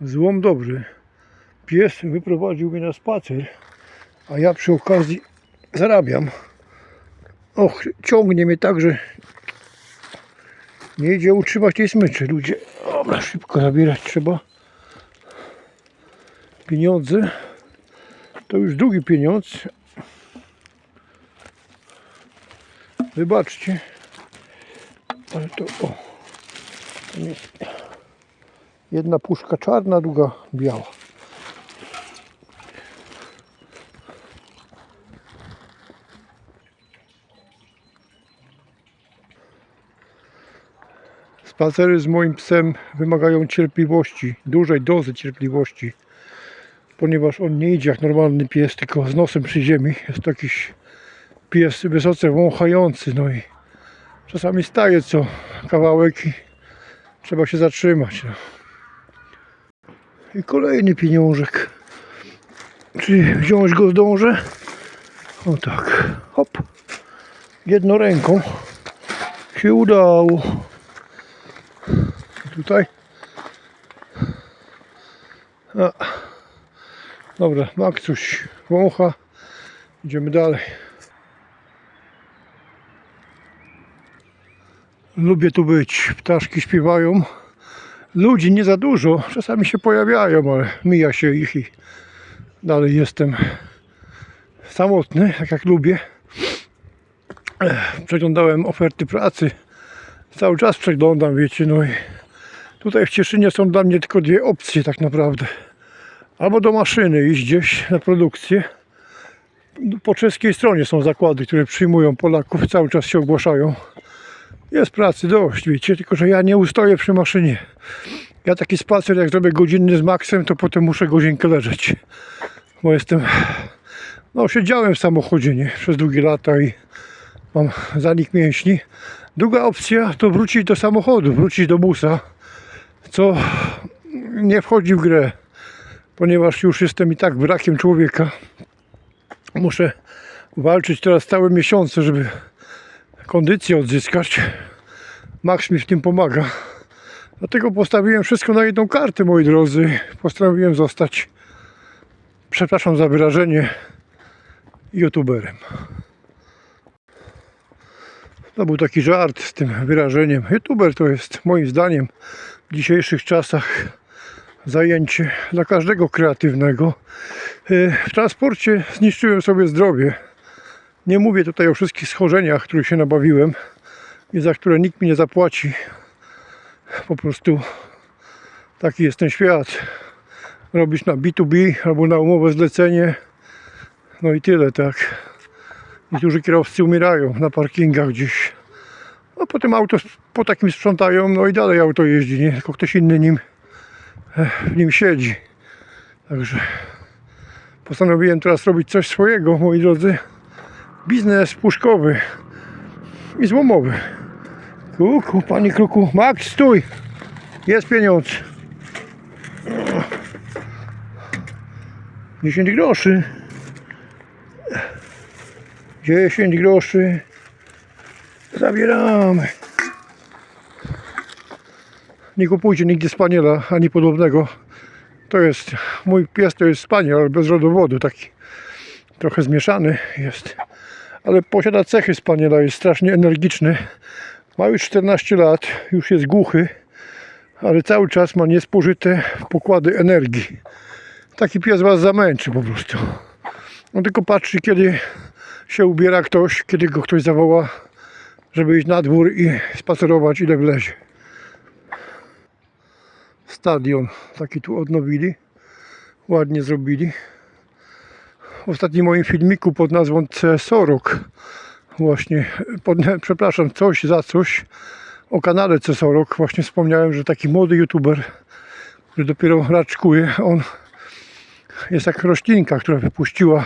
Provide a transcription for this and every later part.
Złom dobry. Pies wyprowadził mnie na spacer, a ja przy okazji zarabiam. Och, ciągnie mnie tak, że nie idzie utrzymać tej smyczy. Ludzie, dobra, szybko zabierać trzeba. Pieniądze. To już drugi pieniądz. Wybaczcie. Ale to, o. jedna puszka czarna, druga biała. Spacery z moim psem wymagają cierpliwości, dużej dozy cierpliwości, ponieważ on nie idzie jak normalny pies, tylko z nosem przy ziemi. Jest to jakiś pies wysoce wąchający, no i czasami staje co kawałek i trzeba się zatrzymać. No. I kolejny pieniążek. Czy wziąć go zdążę? O tak, hop. Jedną ręką się udało. Tutaj. A. Dobra, Maksuś wącha. Idziemy dalej. Lubię tu być. Ptaszki śpiewają. Ludzi nie za dużo. Czasami się pojawiają, ale mija się ich i dalej jestem samotny, tak jak lubię. Przeglądałem oferty pracy. Cały czas przeglądam, wiecie, no i tutaj w Cieszynie są dla mnie tylko dwie opcje tak naprawdę. Albo do maszyny iść gdzieś na produkcję. Po czeskiej stronie są zakłady, które przyjmują Polaków, cały czas się ogłaszają. Jest pracy dość, wiecie, tylko że ja nie ustoję przy maszynie. Ja taki spacer, jak zrobię godzinny z maksem, to potem muszę godzinkę leżeć. Bo jestem... No, siedziałem w samochodzie, nie? Przez długie lata i mam zanik mięśni. Druga opcja to wrócić do samochodu, wrócić do busa, co nie wchodzi w grę, ponieważ już jestem i tak brakiem człowieka. Muszę walczyć teraz całe miesiące, żeby kondycję odzyskać. Max mi w tym pomaga. Dlatego postawiłem wszystko na jedną kartę, moi drodzy. Postanowiłem zostać, przepraszam za wyrażenie, youtuberem. To był taki żart z tym wyrażeniem. YouTuber to jest moim zdaniem w dzisiejszych czasach zajęcie dla każdego kreatywnego. Yy, W transporcie zniszczyłem sobie zdrowie. Nie mówię tutaj o wszystkich schorzeniach, których się nabawiłem i za które nikt mi nie zapłaci. Po prostu taki jest ten świat. Robisz na B2B albo na umowę zlecenie. No i tyle, tak. Niektórzy kierowcy umierają na parkingach gdzieś. A potem auto po takim sprzątają, no i dalej auto jeździ, nie? Tylko ktoś inny nim, e, w nim siedzi. Także postanowiłem teraz robić coś swojego, moi drodzy. Biznes puszkowy i złomowy. Kuku, panie kruku. Max, stój! Jest pieniądz. 10 groszy. 10 groszy. Zabieramy. Nie kupujcie nigdy spaniela, ani podobnego. To jest, mój pies to jest spaniel, bez rodowodu, taki trochę zmieszany jest. Ale posiada cechy spaniela, jest strasznie energiczny. Ma już 14 lat, już jest głuchy, ale cały czas ma niespożyte pokłady energii. Taki pies was zamęczy po prostu. On tylko patrzy, kiedy się ubiera ktoś, kiedy go ktoś zawoła, żeby iść na dwór i spacerować ile wlezie. Stadion taki tu odnowili, ładnie zrobili. W ostatnim moim filmiku pod nazwą C Sorok właśnie, pod, przepraszam, coś za coś o kanale C Sorok właśnie wspomniałem, że taki młody youtuber, który dopiero raczkuje, on jest jak roślinka, która wypuściła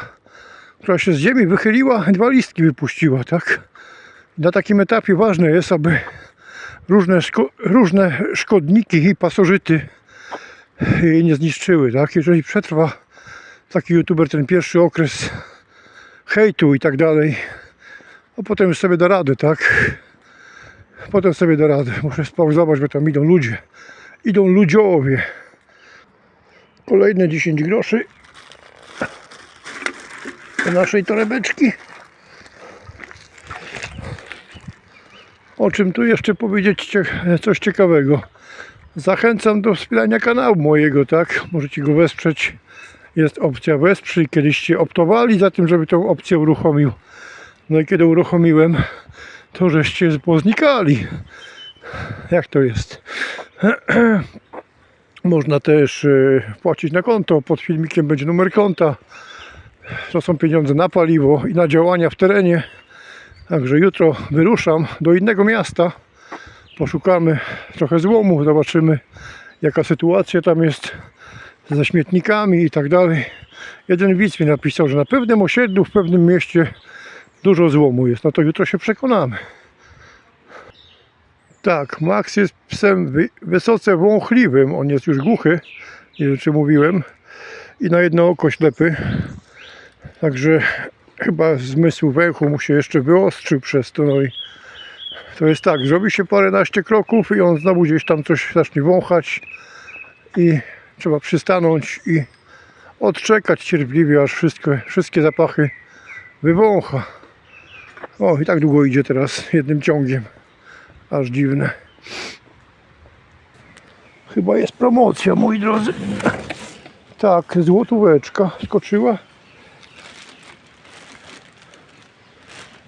która się z ziemi wychyliła, dwa listki wypuściła, tak? Na takim etapie ważne jest, aby różne, szko- różne szkodniki i pasożyty jej nie zniszczyły, tak? Jeżeli przetrwa taki youtuber ten pierwszy okres hejtu i tak dalej, a potem już sobie da radę, tak? Potem sobie da radę. Muszę spauzować, bo tam idą ludzie. Idą ludziowie. Kolejne 10 groszy do naszej torebeczki. O czym tu jeszcze powiedzieć coś ciekawego. Zachęcam do wspierania kanału mojego, tak? Możecie go wesprzeć. Jest opcja wesprzyj. Kiedyście optowali za tym, żeby tą opcję uruchomił. No i kiedy uruchomiłem, to żeście poznikali. Jak to jest? Można też e, płacić na konto. Pod filmikiem będzie numer konta. To są pieniądze na paliwo i na działania w terenie. Także jutro wyruszam do innego miasta. Poszukamy trochę złomu, zobaczymy jaka sytuacja tam jest ze śmietnikami i tak dalej. Jeden widz mi napisał, że na pewnym osiedlu, w pewnym mieście dużo złomu jest. No to jutro się przekonamy. Tak, Max jest psem wy- wysoce wąchliwym. On jest już głuchy, nie wiem czy mówiłem. I na jedno oko ślepy. Także chyba zmysł węchu mu się jeszcze wyostrzył przez to. No i to jest tak, zrobi się paręnaście kroków i on znowu gdzieś tam coś zacznie wąchać i trzeba przystanąć i odczekać cierpliwie, aż wszystko, wszystkie zapachy wywącha. O, i tak długo idzie teraz jednym ciągiem. Aż dziwne. Chyba jest promocja, moi drodzy. Tak, złotóweczka skoczyła.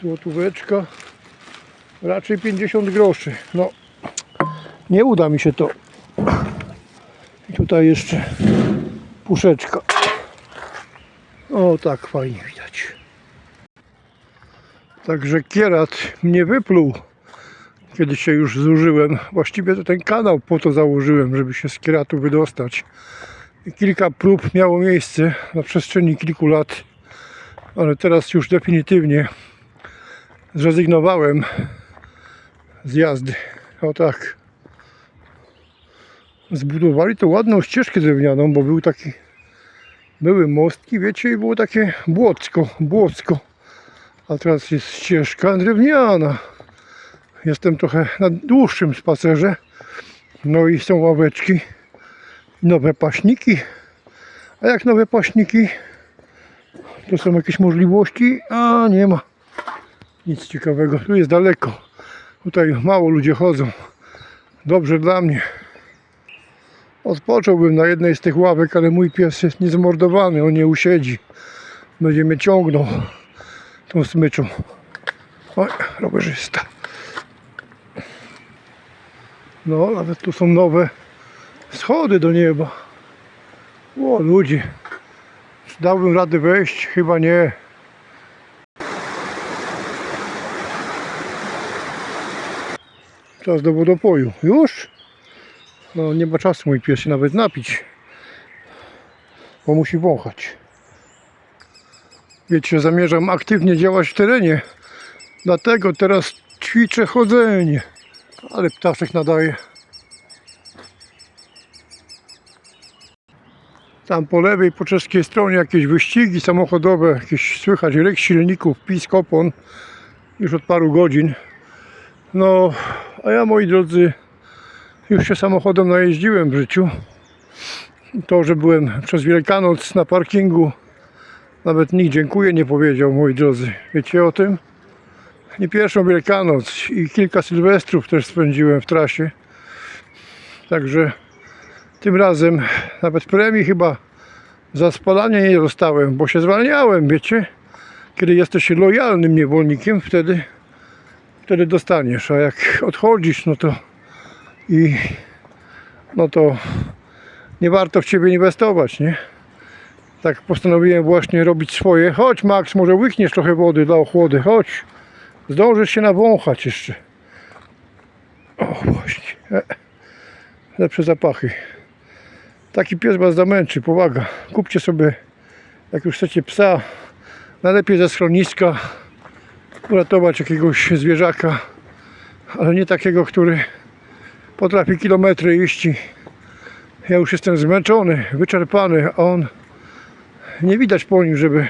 Złotóweczka. Raczej 50 groszy. No, nie uda mi się to. I tutaj jeszcze puszeczka. O, tak fajnie widać. Także kierat mnie wypluł kiedy się już zużyłem. Właściwie to ten kanał po to założyłem, żeby się z kieratu wydostać. I kilka prób miało miejsce na przestrzeni kilku lat, ale teraz już definitywnie zrezygnowałem z jazdy. O tak. Zbudowali to ładną ścieżkę drewnianą, bo był taki były mostki, wiecie, i było takie błocko, błocko. A teraz jest ścieżka drewniana. Jestem trochę na dłuższym spacerze. No i są ławeczki, nowe paśniki. A jak nowe paśniki, to są jakieś możliwości, a nie ma nic ciekawego. Tu jest daleko. Tutaj mało ludzie chodzą. Dobrze dla mnie. Odpocząłbym na jednej z tych ławek, ale mój pies jest niezmordowany, on nie usiedzi. Będzie mnie ciągnął tą smyczą. Oj, rowerzysta. No, nawet tu są nowe schody do nieba. O, ludzie. Czy dałbym radę wejść? Chyba nie. Czas do wodopoju. Już? No, nie ma czasu mój pies się nawet napić. Bo musi wąchać. Wiecie, zamierzam aktywnie działać w terenie. Dlatego teraz ćwiczę chodzenie. Ale ptaszek nadaje. Tam po lewej, po czeskiej stronie jakieś wyścigi samochodowe, jakieś słychać ryk silników, pis kopon już od paru godzin. No, a ja moi drodzy, już się samochodem najeździłem w życiu. To, że byłem przez Wielkanoc na parkingu, nawet nikt dziękuję nie powiedział, moi drodzy. Wiecie o tym? nie pierwszą Wielkanoc i kilka sylwestrów też spędziłem w trasie. Także tym razem nawet premii chyba za spalanie nie dostałem, bo się zwalniałem, wiecie? Kiedy jesteś lojalnym niewolnikiem, wtedy, wtedy dostaniesz, a jak odchodzisz, no to i no to nie warto w ciebie inwestować, nie? Tak postanowiłem właśnie robić swoje. Chodź Max, może łykniesz trochę wody dla ochłody, chodź. Zdążysz się nawąchać jeszcze. O właśnie. E. Lepsze zapachy. Taki pies was zamęczy, powaga. Kupcie sobie, jak już chcecie psa, najlepiej ze schroniska, uratować jakiegoś zwierzaka, ale nie takiego, który potrafi kilometry iść. Ja już jestem zmęczony, wyczerpany, a on nie widać po nim, żeby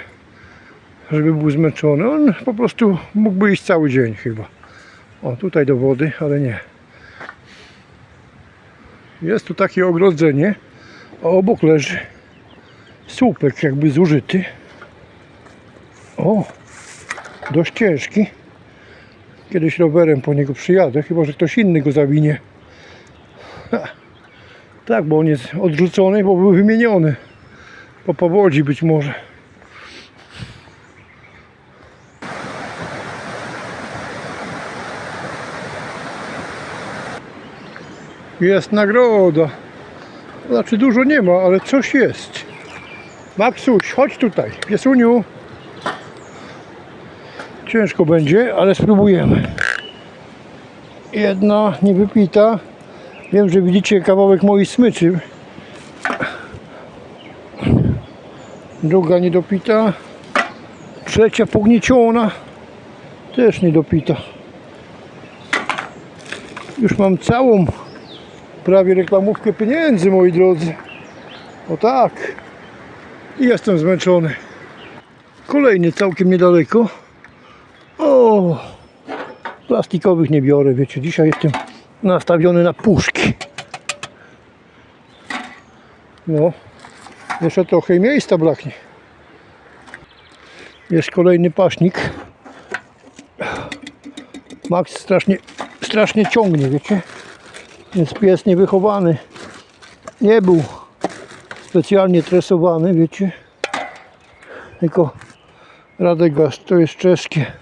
żeby był zmęczony. On po prostu mógłby iść cały dzień chyba. O, tutaj do wody, ale nie. Jest tu takie ogrodzenie, a obok leży słupek jakby zużyty. O, dość ciężki. Kiedyś rowerem po niego przyjadę, chyba że ktoś inny go zawinie. Tak, bo on jest odrzucony, bo był wymieniony. Po powodzi być może. Jest nagroda. Znaczy dużo nie ma, ale coś jest. Maksuś, chodź tutaj. Piesuniu. Ciężko będzie, ale spróbujemy. Jedna niewypita. Wiem, że widzicie kawałek mojej smyczy. Druga niedopita. Trzecia pognieciona. Też niedopita. Już mam całą prawie reklamówkę pieniędzy, moi drodzy. O tak. I jestem zmęczony. Kolejny całkiem niedaleko. O, plastikowych nie biorę, wiecie. Dzisiaj jestem nastawiony na puszki. No, jeszcze trochę miejsca braknie. Jest kolejny paśnik. Max strasznie, strasznie ciągnie, wiecie. Więc pies niewychowany. Nie był specjalnie tresowany, wiecie. Tylko Radegast to jest czeskie.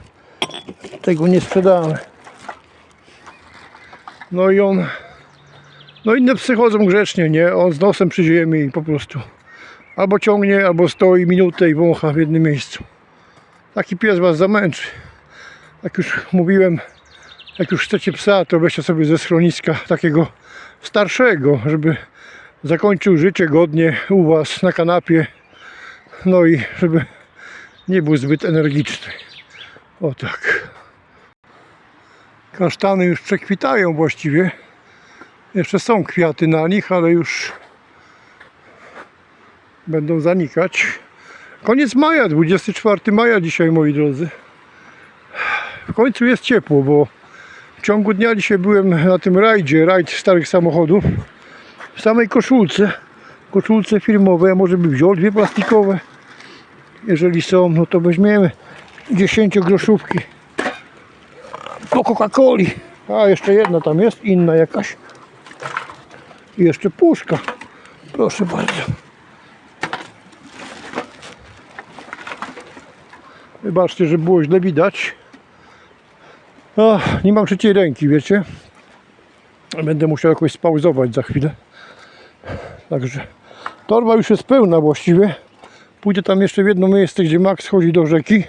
Tego nie sprzedamy. No i on. No inne psy chodzą grzecznie, nie? On z nosem przy ziemi i po prostu albo ciągnie, albo stoi minutę i wącha w jednym miejscu. Taki pies was zamęczy. Jak już mówiłem, jak już chcecie psa, to weźcie sobie ze schroniska takiego starszego, żeby zakończył życie godnie u was na kanapie. No i żeby nie był zbyt energiczny. O tak. Kasztany już przekwitają właściwie. Jeszcze są kwiaty na nich, ale już będą zanikać. Koniec maja, 24 maja dzisiaj moi drodzy. W końcu jest ciepło, bo w ciągu dnia dzisiaj byłem na tym rajdzie, rajd starych samochodów. W samej koszulce, koszulce firmowej, a może by wziął dwie plastikowe. Jeżeli są, no to weźmiemy 10 groszówki po Coca-Coli. A jeszcze jedna tam jest, inna jakaś. I jeszcze puszka. Proszę bardzo. Wybaczcie, że było źle widać. Nie mam trzeciej ręki, wiecie. Będę musiał jakoś spauzować za chwilę. Także torba już jest pełna właściwie. Pójdę tam jeszcze w jedno miejsce, gdzie Max chodzi do rzeki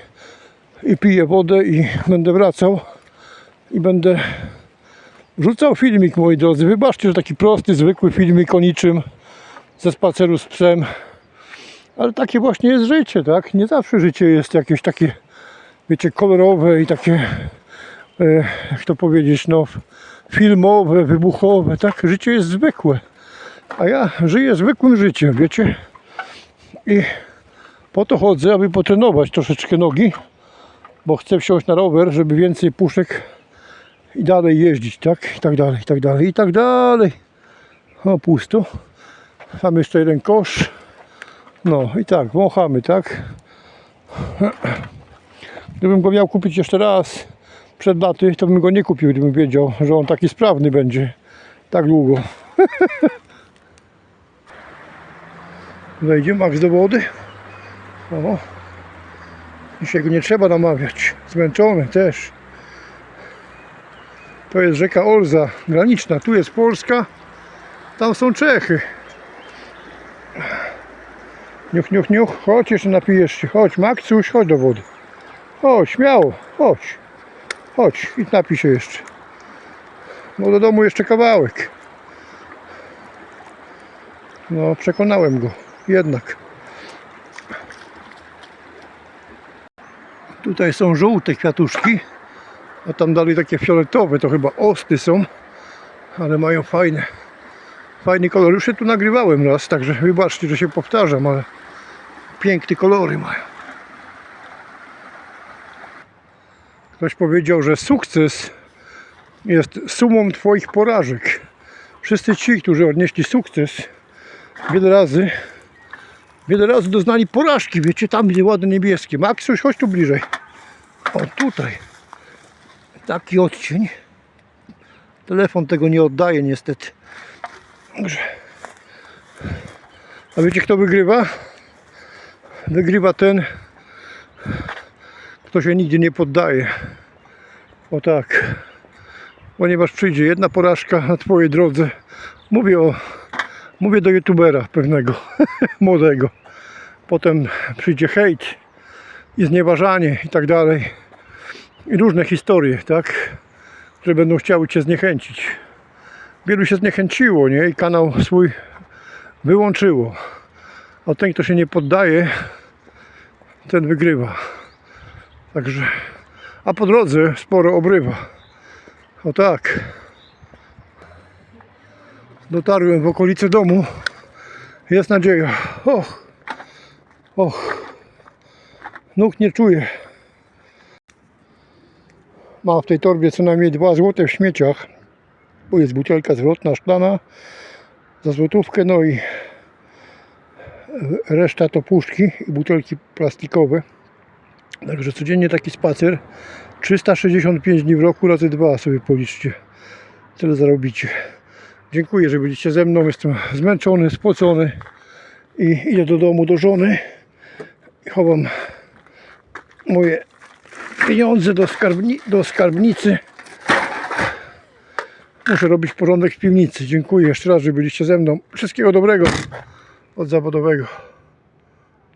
i pije wodę i będę wracał i będę wrzucał filmik, moi drodzy. Wybaczcie, że taki prosty, zwykły filmik o niczym ze spaceru z psem. Ale takie właśnie jest życie, tak? Nie zawsze życie jest jakieś takie, wiecie, kolorowe i takie, e, jak to powiedzieć, no, filmowe, wybuchowe, tak? Życie jest zwykłe. A ja żyję zwykłym życiem, wiecie? I po to chodzę, aby potrenować troszeczkę nogi, bo chcę wsiąść na rower, żeby więcej puszek i dalej jeździć, tak? I tak dalej, i tak dalej, i tak dalej. O, pusto. Tam jeszcze jeden kosz. No i tak, wąchamy, tak? Gdybym go miał kupić jeszcze raz przed laty, to bym go nie kupił, gdybym wiedział, że on taki sprawny będzie tak długo. Wejdzie Max do wody. O. Dzisiaj go nie trzeba namawiać. Zmęczony też. To jest rzeka Olza, graniczna. Tu jest Polska, tam są Czechy. Niuch, niuch, niuch. Chodź, jeszcze napijesz się. Chodź, Maksuś, chodź do wody. Chodź, śmiało, chodź. Chodź i napij się jeszcze. No do domu jeszcze kawałek. No, przekonałem go. Jednak. Tutaj są żółte kwiatuszki. A tam dalej takie fioletowe, to chyba osty są. Ale mają fajne. Fajny kolor. Już się tu nagrywałem raz, także wybaczcie, że się powtarzam, ale piękne kolory mają. Ktoś powiedział, że sukces jest sumą Twoich porażek. Wszyscy ci, którzy odnieśli sukces wiele razy, Wiele razy doznali porażki, wiecie, tam gdzie ładne niebieskie. Maksuś, chodź tu bliżej. O, tutaj. Taki odcień. Telefon tego nie oddaje niestety. Dobrze. A wiecie kto wygrywa? Wygrywa ten, kto się nigdy nie poddaje. O tak. Ponieważ przyjdzie jedna porażka na twojej drodze. Mówię o mówię do youtubera pewnego, młodego. Potem przyjdzie hejt i znieważanie i tak dalej. I różne historie, tak? Które będą chciały cię zniechęcić. Wielu się zniechęciło, nie? I kanał swój wyłączyło. A ten, kto się nie poddaje, ten wygrywa. Także, a po drodze sporo obrywa. O tak. Dotarłem w okolice domu. Jest nadzieja. Och. Och. Nóg nie czuję. Mam w tej torbie co najmniej 2 złote w śmieciach. Bo jest butelka zwrotna, szklana za złotówkę, no i reszta to puszki i butelki plastikowe. Także codziennie taki spacer. 365 dni w roku razy dwa sobie policzcie. Tyle zarobicie. Dziękuję, że byliście ze mną. Jestem zmęczony, spocony i idę do domu do żony. Chowam moje pieniądze do, skarbni do skarbnicy. Muszę robić porządek w piwnicy. Dziękuję jeszcze raz, że byliście ze mną. Wszystkiego dobrego od zawodowego.